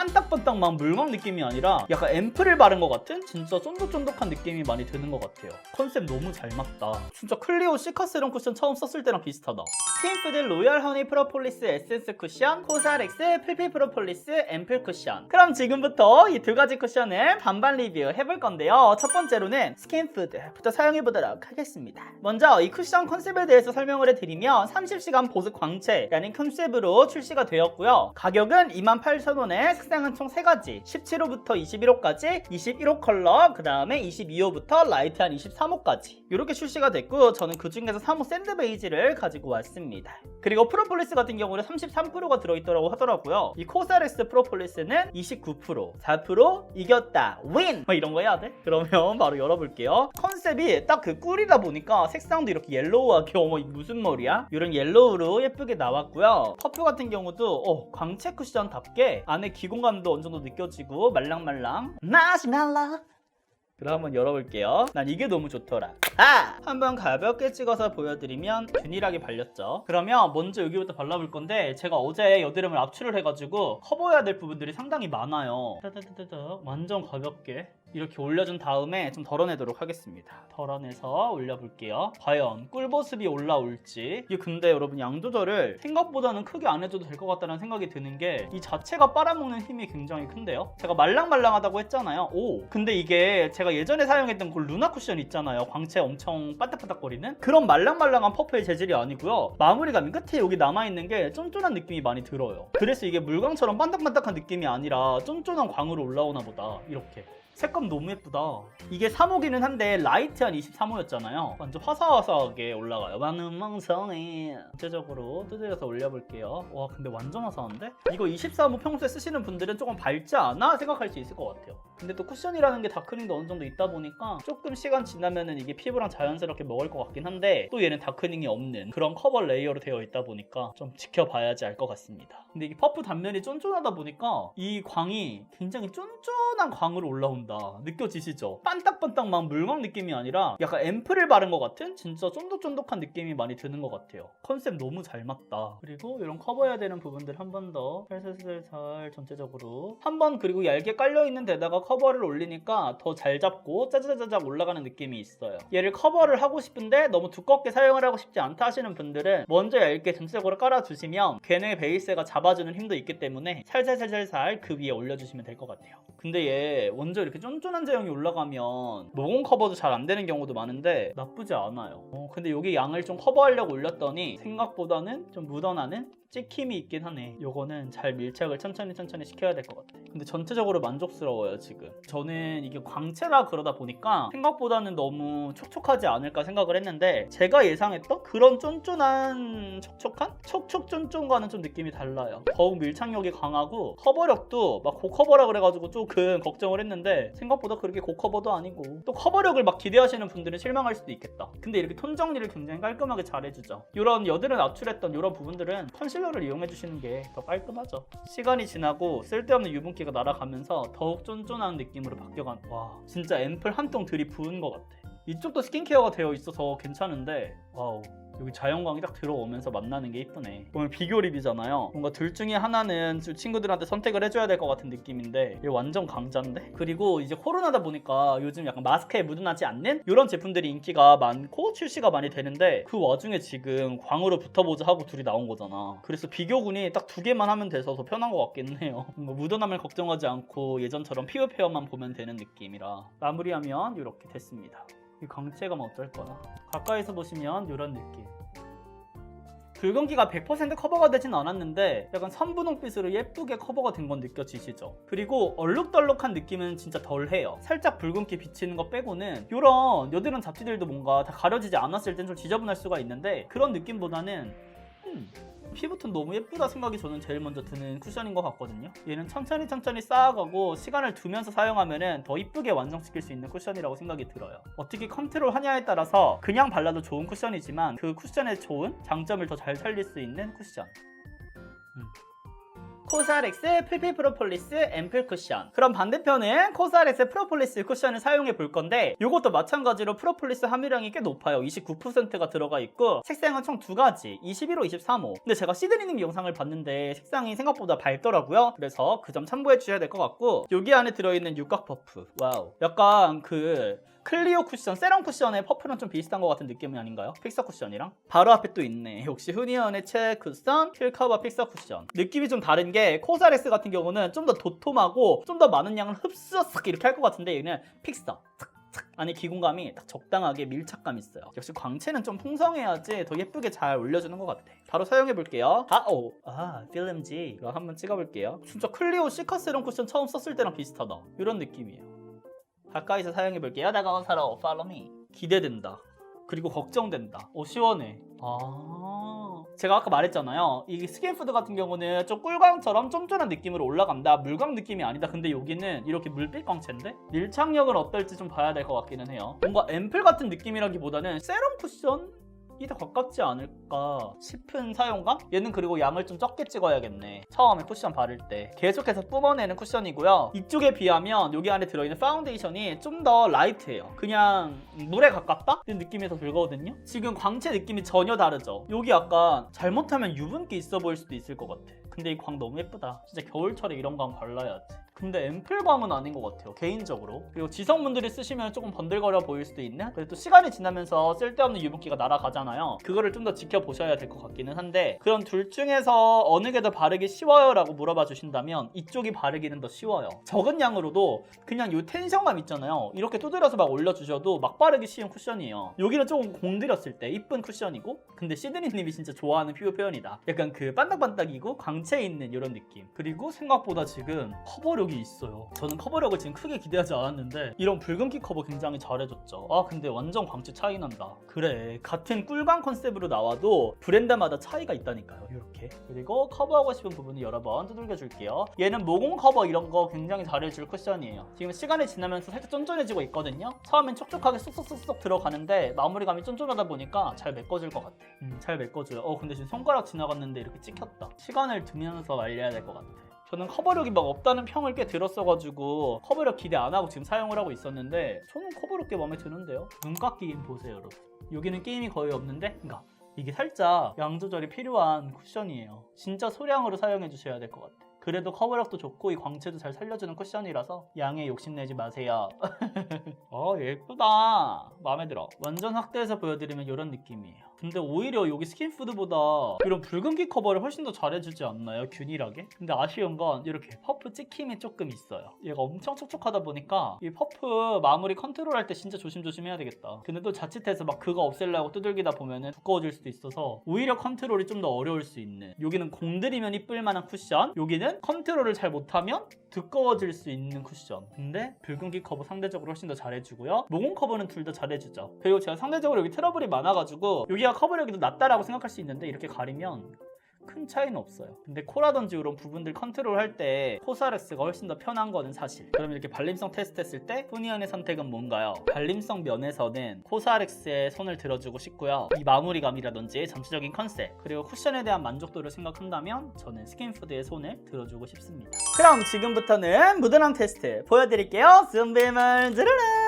반딱반딱 막 물광 느낌이 아니라 약간 앰플을 바른 것 같은 진짜 쫀득쫀득한 느낌이 많이 드는 것 같아요. 컨셉 너무 잘 맞다. 진짜 클리오 시카 세럼 쿠션 처음 썼을 때랑 비슷하다. 스킨푸드 로얄 허니 프로폴리스 에센스 쿠션, 코사렉스 필피 프로폴리스 앰플 쿠션. 그럼 지금부터 이 두 가지 쿠션을 반반 리뷰 해볼 건데요. 첫 번째로는 스킨푸드부터 사용해 보도록 하겠습니다. 먼저 이 쿠션 컨셉에 대해서 설명을 해드리면 30시간 보습 광채라는 컨셉으로 출시가 되었고요. 가격은 28,000원에 색상은 총 3가지 17호부터 21호까지 21호 컬러 그 다음에 22호부터 라이트한 23호까지 이렇게 출시가 됐고 저는 그 중에서 3호 샌드 베이지를 가지고 왔습니다. 그리고 프로폴리스 같은 경우는 33%가 들어있더라고 하더라고요. 이 코사렉스 프로폴리스는 29%, 4% 이겼다, 윈! 뭐 이런 거 해야 돼? 그러면 바로 열어볼게요. 컨셉이 딱 그 꿀이다 보니까 색상도 이렇게 옐로우하게 어머 무슨 머리야? 이런 옐로우로 예쁘게 나왔고요. 퍼프 같은 경우도 어, 광채 쿠션답게 안에 기공 감도 어느 정도 느껴지고 말랑말랑 마시멜로 그럼 한번 열어볼게요. 난 이게 너무 좋더라. 아! 한번 가볍게 찍어서 보여드리면 균일하게 발렸죠. 그러면 먼저 여기부터 발라볼 건데 제가 어제 여드름을 압출을 해가지고 커버해야 될 부분들이 상당히 많아요. 완전 가볍게 이렇게 올려준 다음에 좀 덜어내도록 하겠습니다. 덜어내서 올려볼게요. 과연 꿀보습이 올라올지. 이게 근데 여러분 양 조절을 생각보다는 크게 안 해줘도 될 것 같다는 생각이 드는 게 이 자체가 빨아먹는 힘이 굉장히 큰데요. 제가 말랑말랑하다고 했잖아요. 오, 근데 이게 제가 예전에 사용했던 그 루나 쿠션 있잖아요. 광채 엄청 반딱반딱거리는 그런 말랑말랑한 퍼프의 재질이 아니고요. 마무리감이 끝에 여기 남아있는 게 쫀쫀한 느낌이 많이 들어요. 그래서 이게 물광처럼 반딱반딱한 느낌이 아니라 쫀쫀한 광으로 올라오나 보다. 이렇게. 색감 너무 예쁘다. 이게 3호기는 한데 라이트한 23호였잖아요. 완전 화사화사하게 올라가요. 많은 망성이 전체적으로 두드려서 올려볼게요. 와 근데 완전 화사한데? 이거 24호 평소에 쓰시는 분들은 조금 밝지 않아? 생각할 수 있을 것 같아요. 근데 또 쿠션이라는 게 다크닝도 어느 정도 있다 보니까 조금 시간 지나면은 이게 피부랑 자연스럽게 먹을 것 같긴 한데 또 얘는 다크닝이 없는 그런 커버 레이어로 되어 있다 보니까 좀 지켜봐야지 알 것 같습니다. 근데 이게 퍼프 단면이 쫀쫀하다 보니까 이 광이 굉장히 쫀쫀한 광으로 올라온다. 느껴지시죠? 반딱반딱 막 물광 느낌이 아니라 약간 앰플을 바른 것 같은 진짜 쫀득쫀득한 느낌이 많이 드는 것 같아요. 컨셉 너무 잘 맞다. 그리고 이런 커버해야 되는 부분들 한 번 더 살살살살 전체적으로 한 번 그리고 얇게 깔려 있는 데다가 커버를 올리니까 더 잘 잡고 짜자자자작 올라가는 느낌이 있어요. 얘를 커버를 하고 싶은데 너무 두껍게 사용을 하고 싶지 않다 하시는 분들은 먼저 얇게 전체적으로 깔아주시면 걔네 베이스가 잡아주는 힘도 있기 때문에 살살살살살 그 위에 올려주시면 될 것 같아요. 근데 얘 먼저 이렇게 쫀쫀한 제형이 올라가면 모공 커버도 잘 안 되는 경우도 많은데 나쁘지 않아요. 어, 근데 여기 양을 좀 커버하려고 올렸더니 생각보다는 좀 묻어나는 찍힘이 있긴 하네. 요거는 잘 밀착을 천천히 천천히 시켜야 될 것 같아. 근데 전체적으로 만족스러워요 지금. 저는 이게 광채라 그러다 보니까 생각보다는 너무 촉촉하지 않을까 생각을 했는데 제가 예상했던 그런 쫀쫀한 촉촉한 촉촉쫀쫀과는 좀 느낌이 달라요. 더욱 밀착력이 강하고 커버력도 막 고커버라 그래가지고 조금 걱정을 했는데 생각보다 그렇게 고커버도 아니고 또 커버력을 막 기대하시는 분들은 실망할 수도 있겠다. 근데 이렇게 톤 정리를 굉장히 깔끔하게 잘 해주죠. 이런 여드름 압출했던 이런 부분들은 컨실 러를 이용해 주시는 게 더 깔끔하죠. 시간이 지나고 쓸데없는 유분기가 날아가면서 더욱 쫀쫀한 느낌으로 바뀌어간 와 진짜 앰플 한 통 들이부은 것 같아. 이쪽도 스킨케어가 되어 있어서 괜찮은데 와우 여기 자연광이 딱 들어오면서 만나는 게 이쁘네. 오늘 비교 립이잖아요. 뭔가 둘 중에 하나는 좀 친구들한테 선택을 해줘야 될 것 같은 느낌인데 얘 완전 강자인데? 그리고 이제 코로나다 보니까 요즘 약간 마스크에 묻어나지 않는 이런 제품들이 인기가 많고 출시가 많이 되는데 그 와중에 지금 광으로 붙어보자 하고 둘이 나온 거잖아. 그래서 비교군이 딱 두 개만 하면 돼서 더 편한 것 같긴 해요. 뭔가 묻어남을 걱정하지 않고 예전처럼 피부 페어만 보면 되는 느낌이라 마무리하면 이렇게 됐습니다 이 광채감 어쩔 거야 가까이서 보시면 이런 느낌 붉은기가 100% 커버가 되진 않았는데 약간 선분홍빛으로 예쁘게 커버가 된 건 느껴지시죠? 그리고 얼룩덜룩한 느낌은 진짜 덜해요. 살짝 붉은기 비치는 거 빼고는 이런 여드름 잡티들도 뭔가 다 가려지지 않았을 땐 좀 지저분할 수가 있는데 그런 느낌보다는 음, 피부톤 너무 예쁘다 생각이 저는 제일 먼저 드는 쿠션인 것 같거든요. 얘는 천천히 천천히 쌓아가고 시간을 두면서 사용하면 더 이쁘게 완성시킬 수 있는 쿠션이라고 생각이 들어요. 어떻게 컨트롤 하냐에 따라서 그냥 발라도 좋은 쿠션이지만 그 쿠션의 좋은 장점을 더 잘 살릴 수 있는 쿠션. 음. 코사렉스 풀필 프로폴리스 앰플 쿠션. 그럼 반대편은 코사렉스 프로폴리스 쿠션을 사용해 볼 건데 이것도 마찬가지로 프로폴리스 함유량이 꽤 높아요. 29%가 들어가 있고 색상은 총 두 가지 21호 23호. 근데 제가 시드니님 영상을 봤는데 색상이 생각보다 밝더라고요. 그래서 그 점 참고해 주셔야 될 것 같고 여기 안에 들어있는 육각 퍼프. 와우. 약간 그 클리오 쿠션, 세럼 쿠션의 퍼프랑 좀 비슷한 것 같은 느낌이 아닌가요? 픽서 쿠션이랑? 바로 앞에 또 있네. 역시 흔히언의 체 쿠션, 힐커버 픽서 쿠션. 느낌이 좀 다른 게 코사레스 같은 경우는 좀 더 도톰하고 좀 더 많은 양을 흡수싹 이렇게 할 것 같은데 얘는 픽서. 안에 기공감이 딱 적당하게 밀착감 있어요. 역시 광채는 좀 풍성해야지 더 예쁘게 잘 올려주는 것 같아. 바로 사용해 볼게요. 아, 오, 아, 필름지. 이거 한번 찍어볼게요. 진짜 클리오 시카 세럼 쿠션 처음 썼을 때랑 비슷하다. 이런 느낌이에요. 가까이서 사용해 볼게요. 다가온 사람, follow me. 기대된다. 그리고 걱정된다. 오 시원해. 아. 제가 아까 말했잖아요. 이 스킨푸드 같은 경우는 좀 꿀광처럼 쫀쫀한 느낌으로 올라간다. 물광 느낌이 아니다. 근데 여기는 이렇게 물빛 광채인데 밀착력은 어떨지 좀 봐야 될 것 같기는 해요. 뭔가 앰플 같은 느낌이라기보다는 세럼 쿠션 이 더 가깝지 않을까 싶은 사용감? 얘는 그리고 양을 좀 적게 찍어야겠네. 처음에 쿠션 바를 때. 계속해서 뿜어내는 쿠션이고요. 이쪽에 비하면 여기 안에 들어있는 파운데이션이 좀 더 라이트해요. 그냥 물에 가깝다? 이런 느낌이 더 들거든요. 지금 광채 느낌이 전혀 다르죠. 여기 약간 잘못하면 유분기 있어 보일 수도 있을 것 같아 근데 이 광 너무 예쁘다. 진짜 겨울철에 이런 광 발라야지 근데 앰플광은 아닌 것 같아요 개인적으로. 그리고 지성분들이 쓰시면 조금 번들거려 보일 수도 있는? 그래도 또 시간이 지나면서 쓸데없는 유분기가 날아가잖아요. 그거를 좀 더 지켜보셔야 될 것 같기는 한데 그런 둘 중에서 어느 게 더 바르기 쉬워요? 라고 물어봐 주신다면 이쪽이 바르기는 더 쉬워요. 적은 양으로도 그냥 이 텐션감 있잖아요. 이렇게 두드려서 막 올려주셔도 막 바르기 쉬운 쿠션이에요. 여기는 조금 공들였을 때 이쁜 쿠션이고 근데 시드니님이 진짜 좋아하는 피부 표현이다. 약간 그 반딱반딱이고 광채 있는 이런 느낌. 그리고 생각보다 지금 커버력이 있어요. 저는 커버력을 지금 크게 기대하지 않았는데 이런 붉은기 커버 굉장히 잘해줬죠. 아 근데 완전 광채 차이 난다. 그래 같은 꿀광 컨셉으로 나와도 브랜드마다 차이가 있다니까요. 이렇게. 그리고 커버하고 싶은 부분을 여러 번 두들겨 줄게요. 얘는 모공 커버 이런 거 굉장히 잘해줄 쿠션이에요. 지금 시간이 지나면서 살짝 쫀쫀해지고 있거든요. 처음엔 촉촉하게 쏙쏙쏙쏙 들어가는데 마무리감이 쫀쫀하다 보니까 잘 메꿔질 것 같아. 음, 잘 메꿔줘요. 어 근데 지금 손가락 지나갔는데 이렇게 찍혔다. 시간을 두면서 말려야 될 것 같아 저는 커버력이 막 없다는 평을 꽤 들었어가지고 커버력 기대 안 하고 지금 사용을 하고 있었는데 저는 커버력 꽤 마음에 드는데요. 눈깎 게임 보세요, 여러분. 여기는 게임이 거의 없는데, 그러니까 이게 살짝 양 조절이 필요한 쿠션이에요. 진짜 소량으로 사용해 주셔야 될 것 같아. 그래도 커버력도 좋고 이 광채도 잘 살려주는 쿠션이라서 양에 욕심내지 마세요. 어 예쁘다. 마음에 들어. 완전 확대해서 보여드리면 이런 느낌이에요. 근데 오히려 여기 스킨푸드보다 이런 붉은기 커버를 훨씬 더 잘해주지 않나요? 균일하게? 근데 아쉬운 건 이렇게 퍼프 찍힘이 조금 있어요. 얘가 엄청 촉촉하다 보니까 이 퍼프 마무리 컨트롤할 때 진짜 조심조심 해야 되겠다. 근데 또 자칫해서 막 그거 없애려고 두들기다 보면은 두꺼워질 수도 있어서 오히려 컨트롤이 좀 더 어려울 수 있는 여기는 공들이면 이쁠 만한 쿠션 여기는 컨트롤을 잘 못하면 두꺼워질 수 있는 쿠션 근데 붉은기 커버 상대적으로 훨씬 더 잘해주고요 모공 커버는 둘 다 잘해주죠 그리고 제가 상대적으로 여기 트러블이 많아가지고 여기가 커버력이 더 낮다라고 생각할 수 있는데 이렇게 가리면 큰 차이는 없어요. 근데 코라든지 이런 부분들 컨트롤 할때 코사레스가 훨씬 더 편한 거는 사실. 그럼 이렇게 발림성 테스트 했을 때 후니언의 선택은 뭔가요? 발림성 면에서는 코사렉스에 손을 들어주고 싶고요. 이 마무리감이라든지 전체적인 컨셉 그리고 쿠션에 대한 만족도를 생각한다면 저는 스킨푸드에 손을 들어주고 싶습니다. 그럼 지금부터는 무드랑 테스트 보여드릴게요. 준비물 드르릉!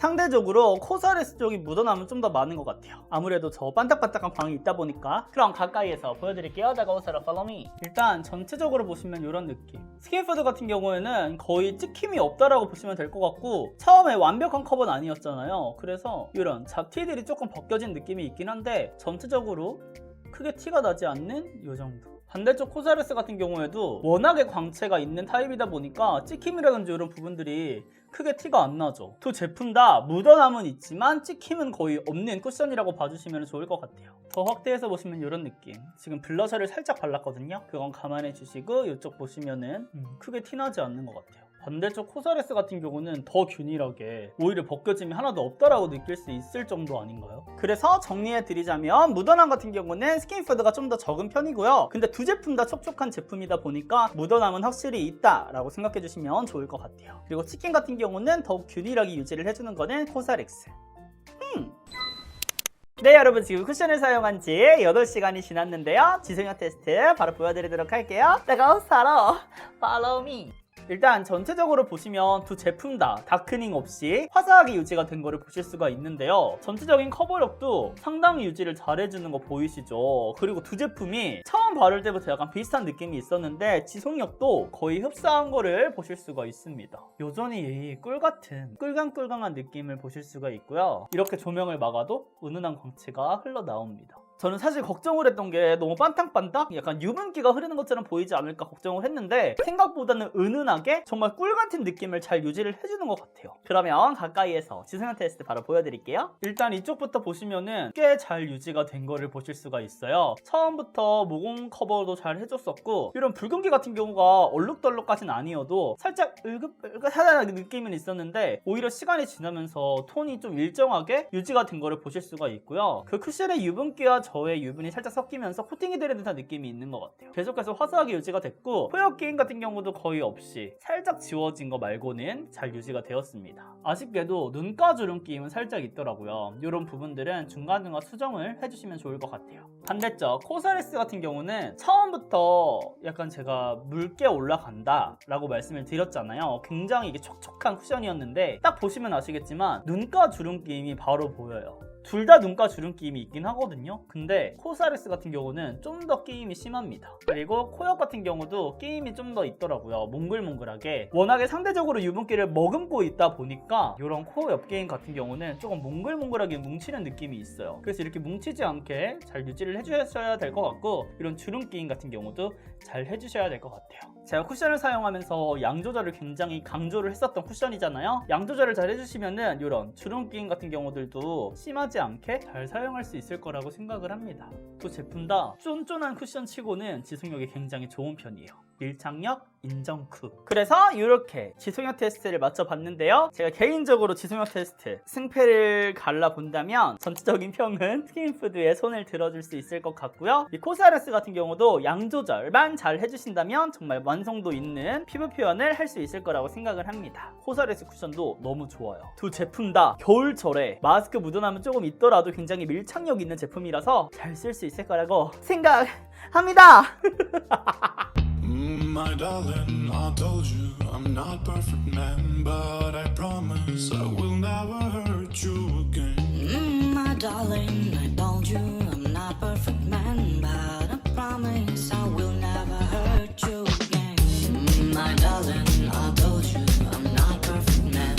상대적으로 코사레스 쪽이 묻어남은 좀 더 많은 것 같아요. 아무래도 저 반딱반딱한 광이 있다 보니까 그럼 가까이에서 보여드릴게요. 다가오세요. follow me. 일단 전체적으로 보시면 이런 느낌. 스킨푸드 같은 경우에는 거의 찍힘이 없다라고 보시면 될 것 같고 처음에 완벽한 커버는 아니었잖아요. 그래서 이런 잡티들이 조금 벗겨진 느낌이 있긴 한데 전체적으로 크게 티가 나지 않는 이 정도. 반대쪽 코사레스 같은 경우에도 워낙에 광채가 있는 타입이다 보니까 찍힘이라든지 이런 부분들이 크게 티가 안 나죠. 두 제품 다 묻어남은 있지만 찍힘은 거의 없는 쿠션이라고 봐주시면 좋을 것 같아요. 더 확대해서 보시면 이런 느낌. 지금 블러셔를 살짝 발랐거든요. 그건 감안해 주시고 이쪽 보시면은 음, 크게 티나지 않는 것 같아요. 반대쪽 코사레스 같은 경우는 더 균일하게 오히려 벗겨짐이 하나도 없다라고 느낄 수 있을 정도 아닌가요? 그래서 정리해 드리자면 묻어남 같은 경우는 스킨푸드가 좀 더 적은 편이고요. 근데 두 제품 다 촉촉한 제품이다 보니까 묻어남은 확실히 있다라고 생각해 주시면 좋을 것 같아요. 그리고 치킨 같은 경우는 더욱 균일하게 유지를 해주는 거는 코사렉스. 음. 네 여러분 지금 쿠션을 사용한 지 8시간이 지났는데요 지성형 테스트 바로 보여드리도록 할게요 내가 살아 Follow me 일단 전체적으로 보시면 두 제품 다 다크닝 없이 화사하게 유지가 된 거를 보실 수가 있는데요. 전체적인 커버력도 상당히 유지를 잘해주는 거 보이시죠? 그리고 두 제품이 처음 바를 때부터 약간 비슷한 느낌이 있었는데 지속력도 거의 흡사한 거를 보실 수가 있습니다. 여전히 꿀같은 꿀강꿀강한 느낌을 보실 수가 있고요. 이렇게 조명을 막아도 은은한 광채가 흘러나옵니다 저는 사실 걱정을 했던 게 너무 반딱반딱 약간 유분기가 흐르는 것처럼 보이지 않을까 걱정을 했는데 생각보다는 은은하게 정말 꿀 같은 느낌을 잘 유지를 해주는 것 같아요. 그러면 가까이에서 지성형 테스트 바로 보여드릴게요. 일단 이쪽부터 보시면은 꽤 잘 유지가 된 거를 보실 수가 있어요. 처음부터 모공 커버도 잘 해줬었고 이런 붉은기 같은 경우가 얼룩덜룩까지는 아니어도 살짝 을긋을긋하다는 느낌은 있었는데 오히려 시간이 지나면서 톤이 좀 일정하게 유지가 된 거를 보실 수가 있고요. 그 쿠션의 유분기와 저의 유분이 살짝 섞이면서 코팅이 되는 듯한 느낌이 있는 것 같아요. 계속해서 화사하게 유지가 됐고 포역 게임 같은 경우도 거의 없이 살짝 지워진 거 말고는 잘 유지가 되었습니다. 아쉽게도 눈가 주름 끼임은 살짝 있더라고요. 이런 부분들은 중간중간 수정을 해주시면 좋을 것 같아요. 반대쪽 코사레스 같은 경우는 처음부터 약간 제가 묽게 올라간다 라고 말씀을 드렸잖아요. 굉장히 이게 촉촉한 쿠션이었는데 딱 보시면 아시겠지만 눈가 주름 끼임이 바로 보여요. 둘 다 눈가 주름 끼임이 있긴 하거든요. 근데 코사레스 같은 경우는 좀 더 끼임이 심합니다. 그리고 코옆 같은 경우도 끼임이 좀 더 있더라고요. 몽글몽글하게. 워낙에 상대적으로 유분기를 머금고 있다 보니까 이런 코옆 게임 같은 경우는 조금 몽글몽글하게 뭉치는 느낌이 있어요. 그래서 이렇게 뭉치지 않게 잘 유지를 해주셔야 될 것 같고 이런 주름 게임 같은 경우도 잘 해주셔야 될 것 같아요. 제가 쿠션을 사용하면서 양 조절을 굉장히 강조를 했었던 쿠션이잖아요. 양 조절을 잘 해주시면은 이런 주름 끼임 같은 경우들도 심하지 않게 잘 사용할 수 있을 거라고 생각을 합니다. 두 제품 다 쫀쫀한 쿠션 치고는 지속력이 굉장히 좋은 편이에요. 밀착력 인정쿠. 그래서 이렇게 지속력 테스트를 맞춰봤는데요. 제가 개인적으로 지속력 테스트 승패를 갈라본다면 전체적인 평은 스킨푸드에 손을 들어줄 수 있을 것 같고요. 이 코사레스 같은 경우도 양 조절만 잘 해주신다면 정말 완성도 있는 피부 표현을 할 수 있을 거라고 생각을 합니다. 코사레스 쿠션도 너무 좋아요. 두 제품 다 겨울철에 마스크 묻어나면 조금 있더라도 굉장히 밀착력 있는 제품이라서 잘 쓸 수 있을 거라고 생각합니다. My darling, I told you I'm not perfect man, but I promise I will never hurt you again. Mm, my darling, I told you I'm not perfect man, but I promise I will never hurt you again. Mm, my darling, I